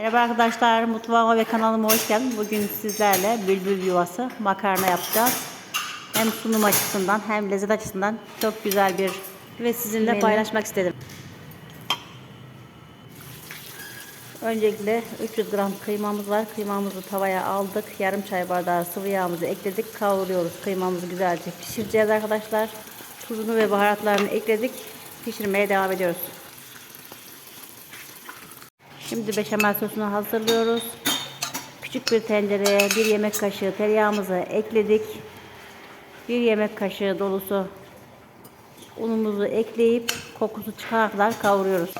Merhaba arkadaşlar, mutfağıma ve kanalıma hoş geldiniz. Bugün sizlerle bülbül yuvası makarna yapacağız. Hem sunum açısından hem lezzet açısından çok güzel bir ve sizinle Menü. paylaşmak istedim. Öncelikle 300 gram kıymamız var. Kıymamızı tavaya aldık. Yarım çay bardağı sıvı yağımızı ekledik. Kavuruyoruz. Kıymamızı güzelce pişireceğiz arkadaşlar. Tuzunu ve baharatlarını ekledik. Pişirmeye devam ediyoruz. Şimdi beşamel sosunu hazırlıyoruz. Küçük bir tencereye bir yemek kaşığı tereyağımızı ekledik. Bir yemek kaşığı dolusu unumuzu ekleyip kokusu çıkana kadar kavuruyoruz.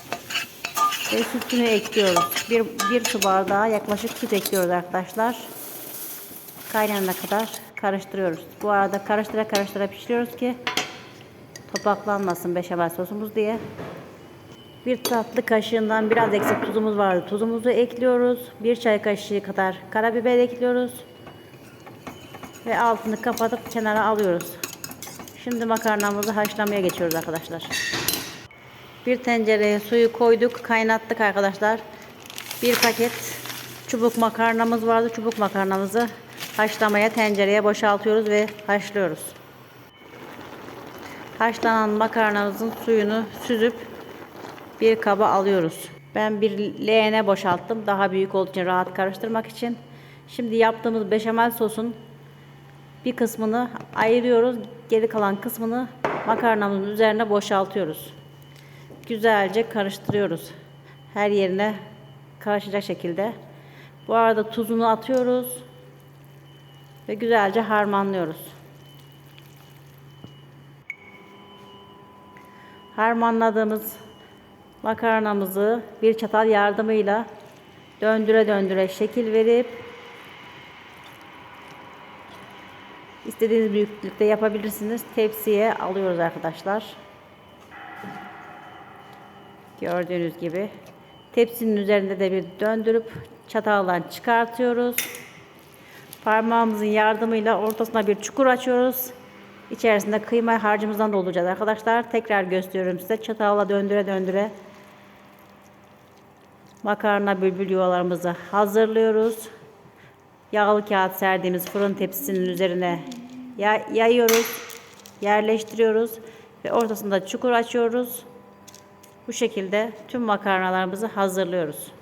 Ve sütünü ekliyoruz. Bir, bir su bardağı yaklaşık süt ekliyoruz arkadaşlar. Kaynayana kadar karıştırıyoruz. Bu arada karıştıra karıştıra pişiriyoruz ki topaklanmasın beşamel sosumuz diye. Bir tatlı kaşığından biraz eksik tuzumuz vardı. Tuzumuzu ekliyoruz. Bir çay kaşığı kadar karabiber ekliyoruz. Ve altını kapatıp kenara alıyoruz. Şimdi makarnamızı haşlamaya geçiyoruz arkadaşlar. Bir tencereye suyu koyduk, kaynattık arkadaşlar. Bir paket çubuk makarnamız vardı. Çubuk makarnamızı haşlamaya tencereye boşaltıyoruz ve haşlıyoruz. Haşlanan makarnamızın suyunu süzüp bir kaba alıyoruz. Ben bir leğene boşalttım. Daha büyük olduğu için rahat karıştırmak için. Şimdi yaptığımız beşamel sosun bir kısmını ayırıyoruz. Geri kalan kısmını makarnamızın üzerine boşaltıyoruz. Güzelce karıştırıyoruz. Her yerine karışacak şekilde. Bu arada tuzunu atıyoruz. Ve güzelce harmanlıyoruz. Harmanladığımız makarnamızı bir çatal yardımıyla döndüre döndüre şekil verip istediğiniz büyüklükte yapabilirsiniz. Tepsiye alıyoruz arkadaşlar. Gördüğünüz gibi tepsinin üzerinde de bir döndürüp çataldan çıkartıyoruz. Parmağımızın yardımıyla ortasına bir çukur açıyoruz. İçerisinde kıyma harcımızdan dolduracağız arkadaşlar. Tekrar gösteriyorum size. Çatalla döndüre döndüre makarna bülbül yuvalarımızı hazırlıyoruz. Yağlı kağıt serdiğimiz fırın tepsisinin üzerine ya- yayıyoruz. Yerleştiriyoruz ve ortasında çukur açıyoruz. Bu şekilde tüm makarnalarımızı hazırlıyoruz.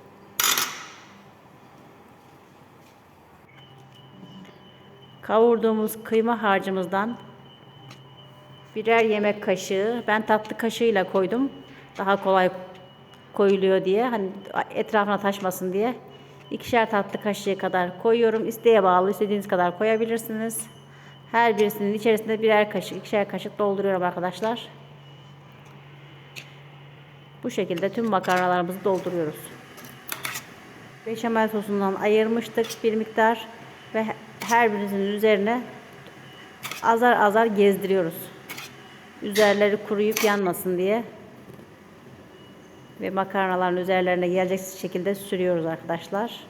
Kavurduğumuz kıyma harcımızdan birer yemek kaşığı, ben tatlı kaşığıyla koydum. Daha kolay koyuluyor diye, hani etrafına taşmasın diye. İkişer tatlı kaşığı kadar koyuyorum. İsteğe bağlı, istediğiniz kadar koyabilirsiniz. Her birisinin içerisinde birer kaşık, ikişer kaşık dolduruyorum arkadaşlar. Bu şekilde tüm makarnalarımızı dolduruyoruz. Beşamel sosundan ayırmıştık bir miktar ve her birisinin üzerine azar azar gezdiriyoruz. Üzerleri kuruyup yanmasın diye. Ve makarnaların üzerlerine gelecek şekilde sürüyoruz arkadaşlar.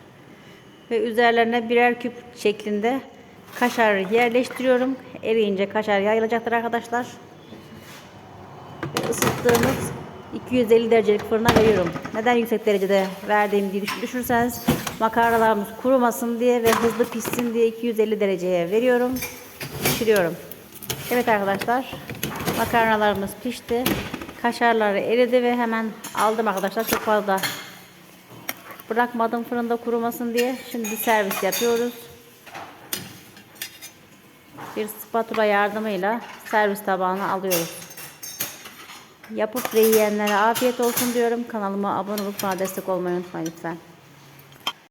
Ve üzerlerine birer küp şeklinde kaşar yerleştiriyorum. Eriyince kaşar yayılacaktır arkadaşlar. Ve ısıttığımız 250 derecelik fırına veriyorum. Neden yüksek derecede verdiğim diye düşün- düşünürseniz makarnalarımız kurumasın diye ve hızlı pişsin diye 250 dereceye veriyorum. Pişiriyorum. Evet arkadaşlar makarnalarımız pişti. Kaşarları eridi ve hemen aldım arkadaşlar. Çok fazla bırakmadım fırında kurumasın diye. Şimdi servis yapıyoruz. Bir spatula yardımıyla servis tabağına alıyoruz. Yapıp ve yiyenlere afiyet olsun diyorum. Kanalıma abone olup bana destek olmayı unutmayın lütfen.